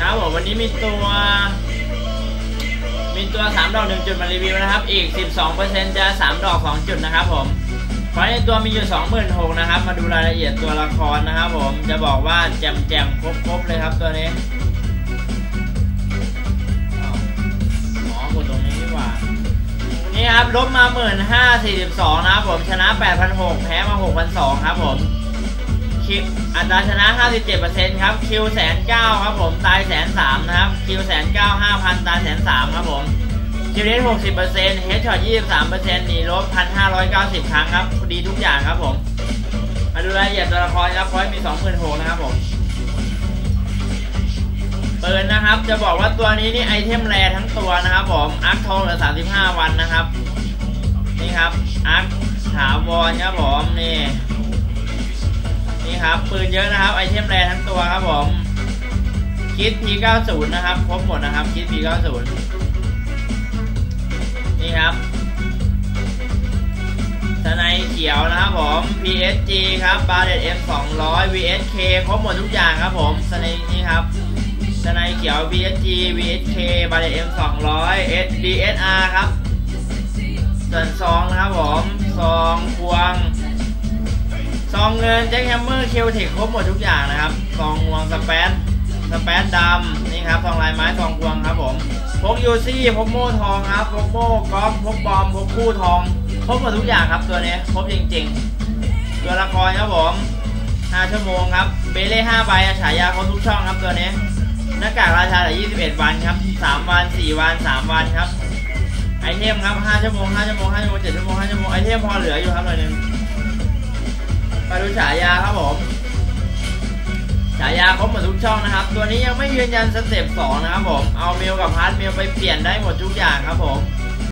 ครับผมวันนี้มีตัว มีตัว 3 ดอก 1 จุดมารีวิวนะครับ อีก 12%จะ 3 ดอก 2 จุดนะครับผมเพราะในตัวมีอยู่ 26,000นะครับ มาดูรายละเอียดตัวละครนะครับผม จะบอกว่าแจมแจมๆครบๆเลยครับตัวนี้อ๋อกดตรงนี้ดีกว่า นี่ครับลบมา 1542นะครับผม ชนะ 8,600 แพ้มา 6,200 ครับผม คิวอัตราชนะ 57%ครับ คิวแสนเก้าครับผม ตายแสนสามนะครับ คิวแสนเก้าห้าพันตายแสนสามครับผม คิวเรท60%เฮดช็อต23%หนีลบ1,590 ครั้งครับ ดีทุกอย่างครับผม มาดูรายละเอียดตัวละครครับพอยมี26,000นะครับผมปืนนะครับ จะบอกว่าตัวนี้นี่ไอเทมแรทั้งตัวนะครับผมอาร์คทองเหลือ 35 วันนะครับ นี่ครับอาร์คถาวรครับผมนี่นี่ ครับ ปืนเยอะนะครับ ไอเทมแรทั้งตัวครับผม คิด P90 นะครับ ครบหมดนะครับ คิด P90 นี่ครับสไนเขียวนะครับผม PSG ครับบาเดต M200 VSK ครบหมดทุกอย่างครับผมสไนนี่ครับสไนเขียว PSG VSK บาเดต M200 DSR ครับส่วนซองนะครับผมซองควง ซองเงินแจ็คแฮมเมอร์เคลเทคครบหมดทุกอย่างนะครับซองงวงสเปซสเปซดำนี่ครับซองลายไม้ซองควงครับผมพกยูซี่พกโม่ทองครับพกโม่กอล์ฟพกบอมพกคู่ทองครบหมดทุกอย่างครับตัวนี้ครบจริงๆ ตัวละครครับผม5ชั่วโมงครับเบเล่5ใบฉายาครบทุกช่องครับตัวนี้หน้ากากราชาเหลือ21 วันครับ 3 วัน 4 วัน 3 วันครับ ไอเทมครับ 5 ชั่วโมง 5 ชั่วโมง 5 ชั่วโมง 7 ชั่วโมง 5 ชั่วโมง ไอเทมพอเหลืออยู่ครับหน่อยนึง มาดูฉายาครับผมฉายาครบหมดทุกช่องนะครับ ตัวนี้ยังไม่ยืนยันสเต็ปสองนะครับผม เอาเมลกับพาร์ทเมลไปเปลี่ยนได้หมดทุกอย่างครับผม